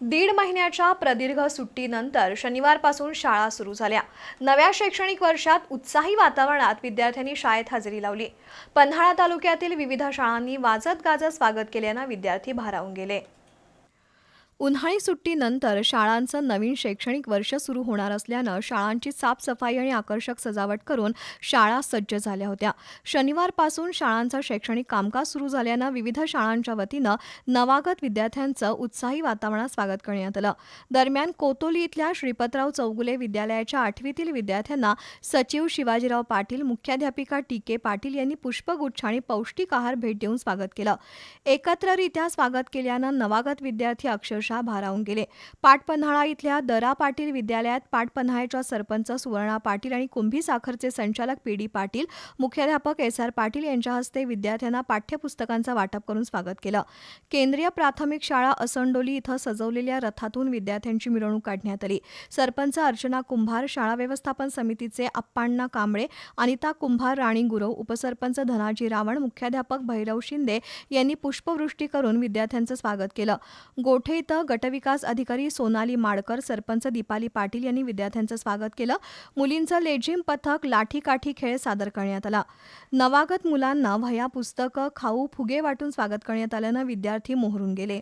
दीड महिन्याच्या प्रदीर्घ सुट्टीनंतर शनिवारपासून शाळा सुरू झाल्या. नव्या शैक्षणिक वर्षात उत्साही वातावरणात विद्यार्थ्यांनी शाळेत हजेरी लावली. पन्हाळा तालुक्यातील विविध शाळांनी वाजत गाजत स्वागत केल्यानं विद्यार्थी भारावून गेले. उन्हाळी सुट्टीनंतर शाळांचं नवीन शैक्षणिक वर्ष सुरू होणार असल्यानं शाळांची साफसफाई आणि आकर्षक सजावट करून शाळा सज्ज झाल्या होत्या. शनिवारपासून शाळांचं शैक्षणिक कामकाज सुरू झाल्यानं विविध शाळांच्या वतीनं नवागत विद्यार्थ्यांचं उत्साही वातावरणात स्वागत करण्यात आलं. दरम्यान कोतोली इथल्या श्रीपतराव चौगुले विद्यालयाच्या आठवीतील विद्यार्थ्यांना सचिव शिवाजीराव पाटील मुख्याध्यापिका टी के पाटील यांनी पुष्पगुच्छ आणि पौष्टिक आहार भेट देऊन स्वागत केलं. एकत्ररित्या स्वागत केल्यानं नवागत विद्यार्थी अक्षरशः भारावून गेले. पाटपन्हाळा इथल्या दरा पाटील विद्यालयात पाटपन्हाळ्याच्या सरपंच सुवर्णा पाटील आणि कुंभी साखरचे संचालक पी डी पाटील मुख्याध्यापक एस आर पाटील यांच्या हस्ते विद्यार्थ्यांना पाठ्यपुस्तकांचं वाटप करून स्वागत केलं. केंद्रीय प्राथमिक शाळा असंडोली इथं सजवलेल्या रथातून विद्यार्थ्यांची मिरवणूक काढण्यात आली. सरपंच अर्चना कुंभार शाळा व्यवस्थापन समितीचे अप्पाण्णा कांबळे अनिता कुंभार राणी गुरव उपसरपंच धनाजी रावण मुख्याध्यापक भैरव शिंदे यांनी पुष्पवृष्टी करून विद्यार्थ्यांचं स्वागत केलं. गोठे इथं गटविकास अधिकारी सोनाली माडकर सरपंच दीपाली पाटील यांनी विद्यार्थ्यांचं स्वागत केलं. मुलींचं लेझिम पथक लाठीकाठी खेळ सादर करण्यात आला. नवागत मुलांना वह्या पुस्तकं खाऊ फुगे वाटून स्वागत करण्यात आल्यानं विद्यार्थी मोहरून गेले.